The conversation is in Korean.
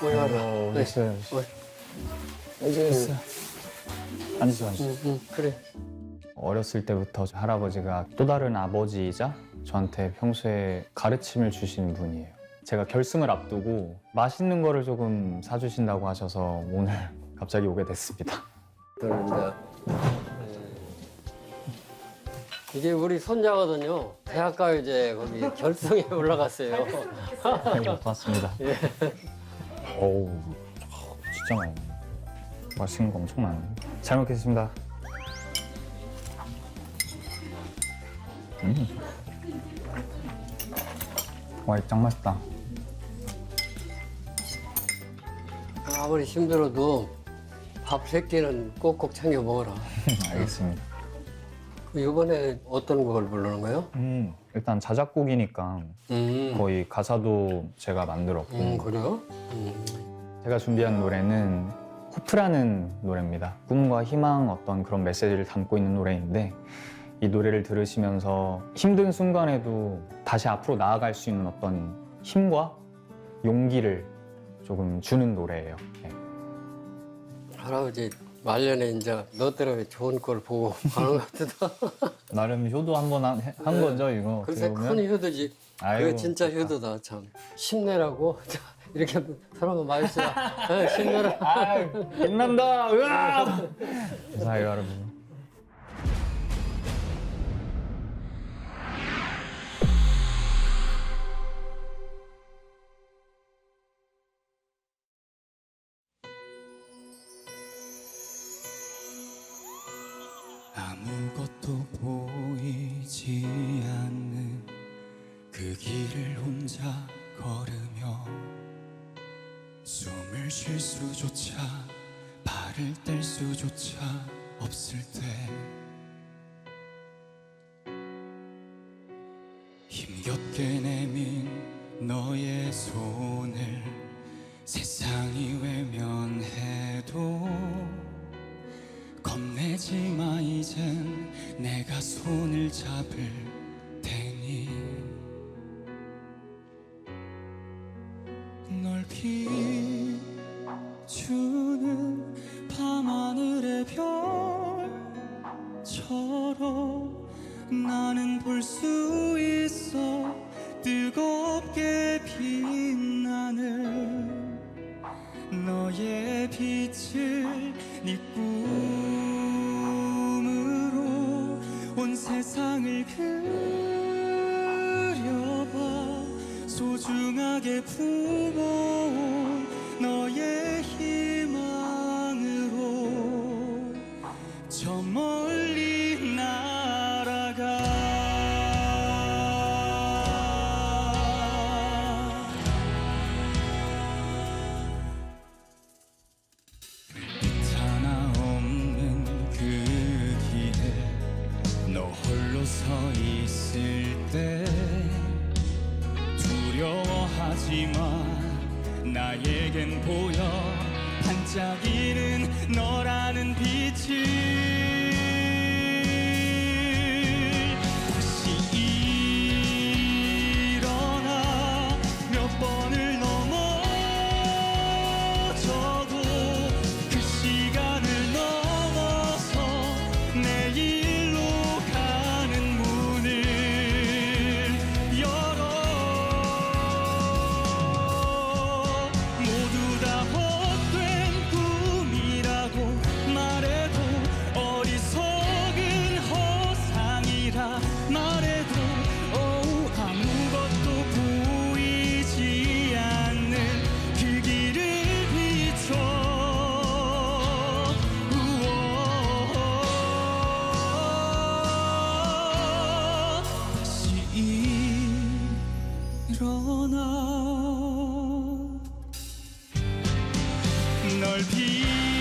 모여라. 어, 네. 됐어요. 어, 이제 됐어요. 앉으세요, 앉으세요. 응, 응, 그래. 어렸을 때부터 할아버지가 또 다른 아버지이자 저한테 평소에 가르침을 주신 분이에요. 제가 결승을 앞두고 맛있는 거를 조금 사주신다고 하셔서 오늘 갑자기 오게 됐습니다. 이제 네. 이게 우리 손자거든요. 대학가요제 거기 결승에 올라갔어요. 고맙습니다. 예. 어우, 진짜 많이. 맛있는 거 엄청 많네. 잘 먹겠습니다. 음. 와, 이짱 맛있다. 아무리 힘들어도 밥 세 끼는 꼭꼭 챙겨 먹어라. 알겠습니다. 그 이번에 어떤 곡을 부르는 거예요? 음, 일단 자작곡이니까 음, 거의 가사도 제가 만들었고 음 그래요? 음, 제가 준비한 노래는 호프라는 노래입니다. 꿈과 희망 어떤 그런 메시지를 담고 있는 노래인데 이 노래를 들으시면서 힘든 순간에도 다시 앞으로 나아갈 수 있는 어떤 힘과 용기를 조금 주는 노래예요. 네. 할아버지 말년에 이제 너 때문에 좋은 걸 보고 가는 것 같다. 나름 효도 한번 한, 한 거죠 이거. 글쎄 어떻게 보면. 큰 효도지. 아이고, 그게 진짜 효도다 참. 힘내라고 자, 이렇게 사람은 많이 쓰아 힘내라. 아, 빛난다. 으아! 감사해요 여러분. 아무것도 보이지 않는 그 길을 혼자 걸으며 숨을 쉴 수조차 발을 뗄 수조차 없을 때 힘겹게 내민 너의 손을 세상이 외면해도 겁내지 마 이젠 내가 손을 잡을 테니. 널 비추는 밤하늘의 별처럼 나는 볼 수 있어 뜨겁게 빛나는 너의 빛을 네꿈 그려봐. 소중하게 품어온 너의 희망으로 저 멀리 나에겐 보여. 반짝이는 너라는 빛을 널 비.